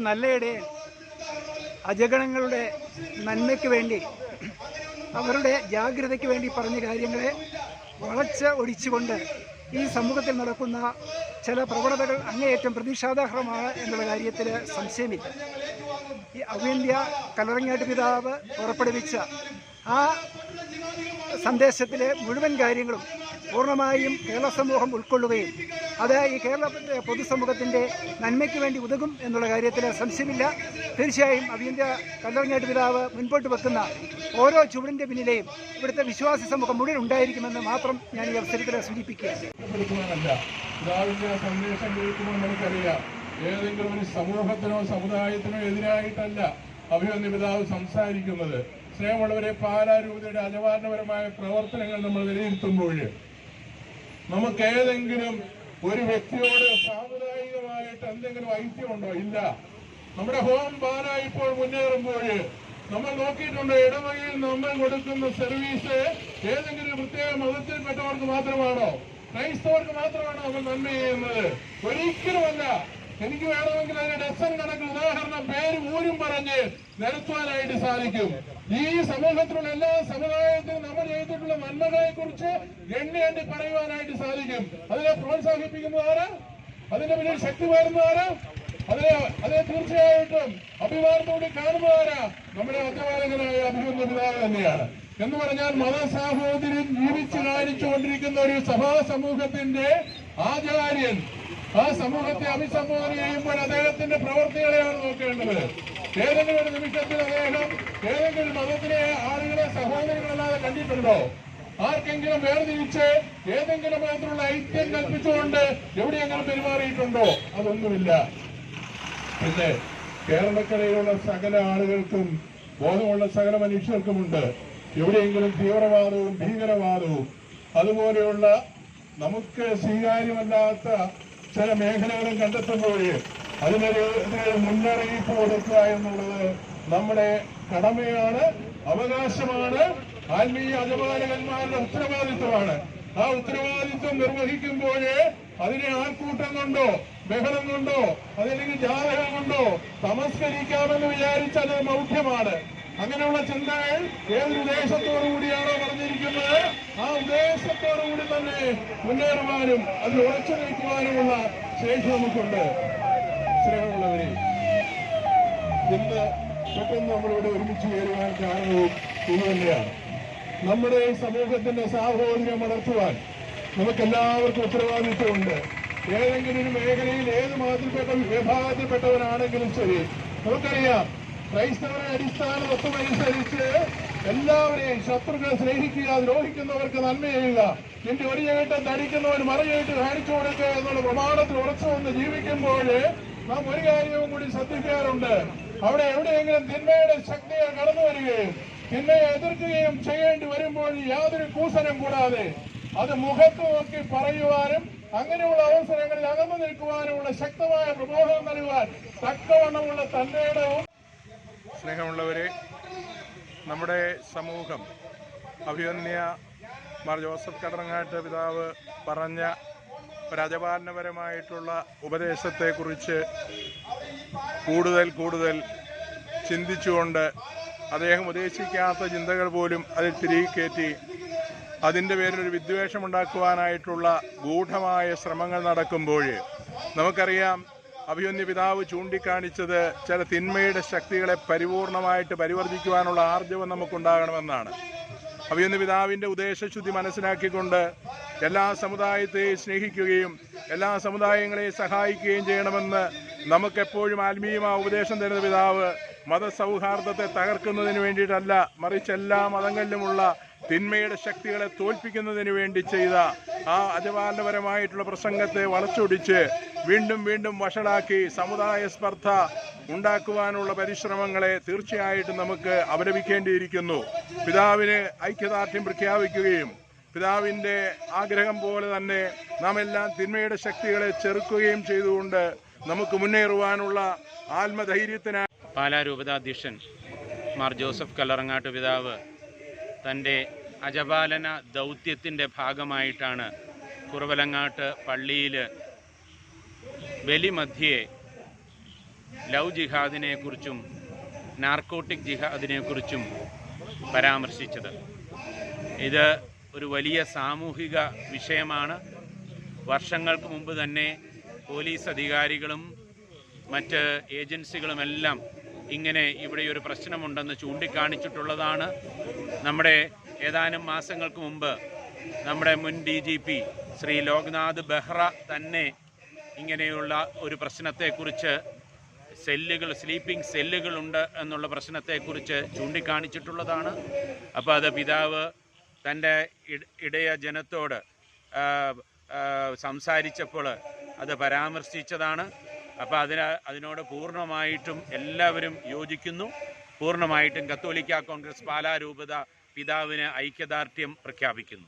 ഒരു നല്ല ഇടയൻ. അജഗണങ്ങളുടെ നന്മയ്ക്ക് വേണ്ടി അവരുടെ ജാഗ്രതയ്ക്ക് വേണ്ടി പറഞ്ഞ കാര്യങ്ങളെ വളച്ച് ഒടിച്ചുകൊണ്ട് ഈ സമൂഹത്തിൽ നടക്കുന്ന ചില പ്രവണതകൾ അങ്ങേയറ്റം പ്രതിഷേധാർഹമാണ് എന്നുള്ള കാര്യത്തിൽ സംശയമില്ല. ഈ അവിന്ത്യ കലറങ്ങാട്ട് പിതാവ് പുറപ്പെടുവിച്ച ആ സന്ദേശത്തിലെ മുഴുവൻ കാര്യങ്ങളും പൂർണമായും കേരള സമൂഹം ഉൾക്കൊള്ളുകയും അത് ഈ കേരള പൊതുസമൂഹത്തിന്റെ നന്മയ്ക്ക് വേണ്ടി ഉതകും എന്നുള്ള കാര്യത്തിൽ സംശയമില്ല. തീർച്ചയായും അവിയന്ത്യ കല്ലറങ്ങാട്ട് പിതാവ് മുൻപോട്ട് വെക്കുന്ന ഓരോ ചുവടിന്റെ പിന്നിലെയും ഇവിടുത്തെ വിശ്വാസി സമൂഹം മുഴുവൻ ഉണ്ടായിരിക്കുമെന്ന് മാത്രം ഞാൻ ഈ അവസരത്തിൽ സൂചിപ്പിക്കുകയാണ്. ഏതെങ്കിലും ഒരു സമൂഹത്തിനോ സമുദായത്തിനോ എതിരായിട്ടല്ല അഭിമന്യ പിതാവ് സംസാരിക്കുന്നത്. സ്നേഹമുള്ളവരെ പാലാരൂപതയുടെ അജവാരണപരമായ പ്രവർത്തനങ്ങൾ നമ്മൾ വിലയിരുത്തുമ്പോൾ നമുക്ക് ഏതെങ്കിലും ഒരു വ്യക്തിയോട് സാമുദായികമായിട്ട് എന്തെങ്കിലും ഐക്യമുണ്ടോ? ഇല്ല. നമ്മുടെ ഹോം ബാല ഇപ്പോൾ മുന്നേറുമ്പോൾ നമ്മൾ നോക്കിയിട്ടുണ്ട് ഇടവകയിൽ നമ്മൾ കൊടുക്കുന്ന സർവീസ് ഏതെങ്കിലും പ്രത്യേക മതത്തിൽപ്പെട്ടവർക്ക് മാത്രമാണോ? ക്രൈസ്തവർക്ക് മാത്രമാണോ നമ്മൾ നന്മ ചെയ്യുന്നത് ഒരിക്കലുമല്ല. എനിക്ക് വേണമെങ്കിൽ അതിന് ഡസൻ പറഞ്ഞ് നിരത്തുവാനായിട്ട് സാധിക്കും. ഈ സമൂഹത്തിലുള്ള എല്ലാ സമുദായത്തിനും നമ്മൾ ചെയ്തിട്ടുള്ള നന്മകളെ കുറിച്ച് എണ്ണി പറയുവാനായിട്ട് സാധിക്കും. അതിനെ പ്രോത്സാഹിപ്പിക്കുന്നതാണ് അതിന്റെ പിന്നിൽ ശക്തി പകരുന്നത് അതിനെ അതിനെ തീർച്ചയായിട്ടും അഭിമാനത്തോടെ കാണുന്നതാരാ നമ്മുടെ അധ്യാപകനായ അഭിമന്യ പിതാവ് തന്നെയാണ്. എന്ന് പറഞ്ഞാൽ മതസാഹോദര്യം ജീവിച്ചു കാണിച്ചുകൊണ്ടിരിക്കുന്ന ഒരു സഭാ സമൂഹത്തിന്റെ ആചാര്യൻ. ആ സമൂഹത്തെ അഭിസംബോധന ചെയ്യുമ്പോൾ അദ്ദേഹത്തിന്റെ പ്രവർത്തികളെയാണ് നോക്കേണ്ടത്. ഏതെങ്കിലും ഒരു നിമിഷത്തിൽ അദ്ദേഹം ഏതെങ്കിലും മതത്തിലെ ആളുകളെ സഹോദരങ്ങളല്ലാതെ കണ്ടിട്ടുണ്ടോ? ആർക്കെങ്കിലും വേർതിരിച്ച് ഏതെങ്കിലും മതത്തിലുള്ള ഐക്യം കൽപ്പിച്ചുകൊണ്ട് എവിടെയെങ്കിലും പെരുമാറിയിട്ടുണ്ടോ? അതൊന്നുമില്ല. പിന്നെ കേരളക്കരയിലുള്ള സകല ആളുകൾക്കും ബോധമുള്ള സകല മനുഷ്യർക്കുമുണ്ട്. എവിടെയെങ്കിലും തീവ്രവാദവും ഭീകരവാദവും. അതുപോലെയുള്ള നമുക്ക് സ്വീകാര്യമല്ലാത്ത ചില മേഖലകളും കണ്ടെത്തുമ്പോൾ അതിനൊരു മുന്നറിയിപ്പ് കൊടുക്കുക എന്നുള്ളത് നമ്മുടെ കടമയാണ് അവകാശമാണ് ആത്മീയ അജപാലകന്മാരുടെ ഉത്തരവാദിത്വമാണ്. ആ ഉത്തരവാദിത്വം നിർവഹിക്കുമ്പോഴേ അതിനെ ആൾക്കൂട്ടം കൊണ്ടോ ബഹളം കൊണ്ടോ അതല്ലെങ്കിൽ ജാതകം കൊണ്ടോ തമസ്കരിക്കാമെന്ന് വിചാരിച്ചാൽ അത് മൗഢ്യമാണ്. അങ്ങനെയുള്ള ചിന്തകൾ ഏതൊരു ഉദ്ദേശത്തോടു കൂടിയാണോ പറഞ്ഞിരിക്കുന്നത് ആ ഉദ്ദേശത്തോടു കൂടി തന്നെ മുന്നേറുവാനും അതിൽ ഉറച്ചു നിൽക്കുവാനുമുള്ള ശേഷി നമുക്കുണ്ട്. സ്നേഹമുള്ളവരെ ഇന്ന് പെട്ടെന്ന് നമ്മളിവിടെ ഒരുമിച്ച് ചേരുവാൻ കാരണവും ഇത് തന്നെയാണ്. നമ്മുടെ ഈ സമൂഹത്തിന്റെ സാഹോദര്യം വളർത്തുവാൻ നമുക്കെല്ലാവർക്കും ഉത്തരവാദിത്വമുണ്ട്. ഏതെങ്കിലും ഒരു മേഖലയിൽ ഏത് മതത്തിൽപ്പെട്ട വിഭാഗത്തിൽപ്പെട്ടവനാണെങ്കിലും ശരി നമുക്കറിയാം ക്രൈസ്തവരെ അടിസ്ഥാന തത്വമനുസരിച്ച് എല്ലാവരെയും ശത്രുക്കളെ സ്നേഹിക്കുക ദ്രോഹിക്കുന്നവർക്ക് നന്മ ചെയ്യുക നിന്റെ ഒരു ചേട്ടൻ തടിക്കുന്നവൻ മറുചേട്ട് കാണിച്ചു കൊടുക്കുക എന്നുള്ള പ്രമാണത്തിൽ ഉറച്ചു വന്ന് ജീവിക്കുമ്പോൾ നാം ഒരു കാര്യവും കൂടി ശ്രദ്ധിക്കാറുണ്ട്. അവിടെ എവിടെയെങ്കിലും തിന്മയുടെ ശക്തികൾ കടന്നു വരികയും തിന്മയെ എതിർക്കുകയും ചെയ്യേണ്ടി വരുമ്പോൾ യാതൊരു കൂസനം കൂടാതെ അത് മുഖത്ത് നോക്കി പറയുവാനും അങ്ങനെയുള്ള അവസരങ്ങളിൽ അകന്നു നിൽക്കുവാനുമുള്ള ശക്തമായ പ്രബോധനം നൽകുവാൻ തക്കവണ്ണമുള്ള തന്റെ സ്നേഹമുള്ളവരെ നമ്മുടെ സമൂഹം അഭിമന്യ മാർ ജോസഫ് കടറങ്ങാട്ട് പിതാവ് പറഞ്ഞ രാജപാലനപരമായിട്ടുള്ള ഉപദേശത്തെക്കുറിച്ച് കൂടുതൽ കൂടുതൽ ചിന്തിച്ചുകൊണ്ട് അദ്ദേഹം ഉദ്ദേശിക്കാത്ത ചിന്തകൾ പോലും അതിൽ തിരികെ കയറ്റി അതിന്റെ പേരിലൊരു വിദ്വേഷം ഉണ്ടാക്കുവാനായിട്ടുള്ള ഗൂഢമായ ശ്രമങ്ങൾ നടക്കുമ്പോൾ നമുക്കറിയാം അഭിമന്യ പിതാവ് ചൂണ്ടിക്കാണിച്ചത് ചില തിന്മയുടെ ശക്തികളെ പരിപൂർണമായിട്ട് പരിവർത്തിക്കുവാനുള്ള ആർജവം നമുക്കുണ്ടാകണമെന്നാണ്. അഭിമന്യ പിതാവിന്റെ ഉദ്ദേശശുദ്ധി മനസ്സിലാക്കിക്കൊണ്ട് എല്ലാ സമുദായത്തെയും സ്നേഹിക്കുകയും എല്ലാ സമുദായങ്ങളെയും സഹായിക്കുകയും ചെയ്യണമെന്ന് നമുക്കെപ്പോഴും ആത്മീയമായ ഉപദേശം തരുന്ന പിതാവ് മതസൗഹാർദ്ദത്തെ തകർക്കുന്നതിന് വേണ്ടിയിട്ടല്ല മറിച്ച് എല്ലാ മതങ്ങളിലുമുള്ള തിന്മയുടെ ശക്തികളെ തോൽപ്പിക്കുന്നതിന് വേണ്ടി ചെയ്ത ആ അജപാലനപരമായിട്ടുള്ള പ്രസംഗത്തെ വളച്ചൊടിച്ച് വീണ്ടും വീണ്ടും വഷളാക്കി സമുദായ സ്പർദ്ധ ഉണ്ടാക്കുവാനുള്ള പരിശ്രമങ്ങളെ തീർച്ചയായിട്ടും നമുക്ക് അപലപിക്കേണ്ടിയിരിക്കുന്നു. പിതാവിന് ഐക്യദാർഢ്യം പ്രഖ്യാപിക്കുകയും പിതാവിന്റെ ആഗ്രഹം പോലെ തന്നെ നാം എല്ലാം തിന്മയുടെ ശക്തികളെ ചെറുക്കുകയും ചെയ്തുകൊണ്ട് നമുക്ക് മുന്നേറുവാനുള്ള ആത്മധൈര്യത്തിനായി പാലാ രൂപതാധ്യക്ഷൻ മാർ ജോസഫ് കല്ലറങ്ങാട്ട് പിതാവ് തന്റെ അജപാലന ദൗത്യത്തിന്റെ ഭാഗമായിട്ടാണ് കുറവലങ്ങാട്ട് പള്ളിയിൽ ബലിമധ്യേ ലവ് ജിഹാദിനെക്കുറിച്ചും നാർക്കോട്ടിക് ജിഹാദിനെക്കുറിച്ചും പരാമർശിച്ചത്. ഇത് ഒരു വലിയ സാമൂഹിക വിഷയമാണ്. വർഷങ്ങൾക്ക് മുമ്പ് തന്നെ പോലീസ് അധികാരികളും മറ്റ് ഏജൻസികളുമെല്ലാം ഇങ്ങനെ ഇവിടെ ഒരു പ്രശ്നമുണ്ടെന്ന് ചൂണ്ടിക്കാണിച്ചിട്ടുള്ളതാണ്. നമ്മുടെ ഏതാനും മാസങ്ങൾക്ക് മുമ്പ് നമ്മുടെ മുൻ D G P Shri Loknath Behera തന്നെ ഇങ്ങനെയുള്ള ഒരു പ്രശ്നത്തെക്കുറിച്ച് സെല്ലുകൾ സ്ലീപ്പിംഗ് സെല്ലുകളുണ്ട് എന്നുള്ള പ്രശ്നത്തെക്കുറിച്ച് ചൂണ്ടിക്കാണിച്ചിട്ടുള്ളതാണ്. അപ്പോൾ അത് പിതാവ് തന്റെ ഇടയ ജനത്തോട് സംസാരിച്ചപ്പോൾ അത് പരാമർശിച്ചതാണ്. അപ്പോൾ അതിന് അതിനോട് പൂർണമായിട്ടും എല്ലാവരും യോജിക്കുന്നു. പൂർണമായിട്ടും കത്തോലിക്ക കോൺഗ്രസ് പാലാരൂപത പിതാവിന് ഐക്യദാർഢ്യം പ്രഖ്യാപിക്കുന്നു.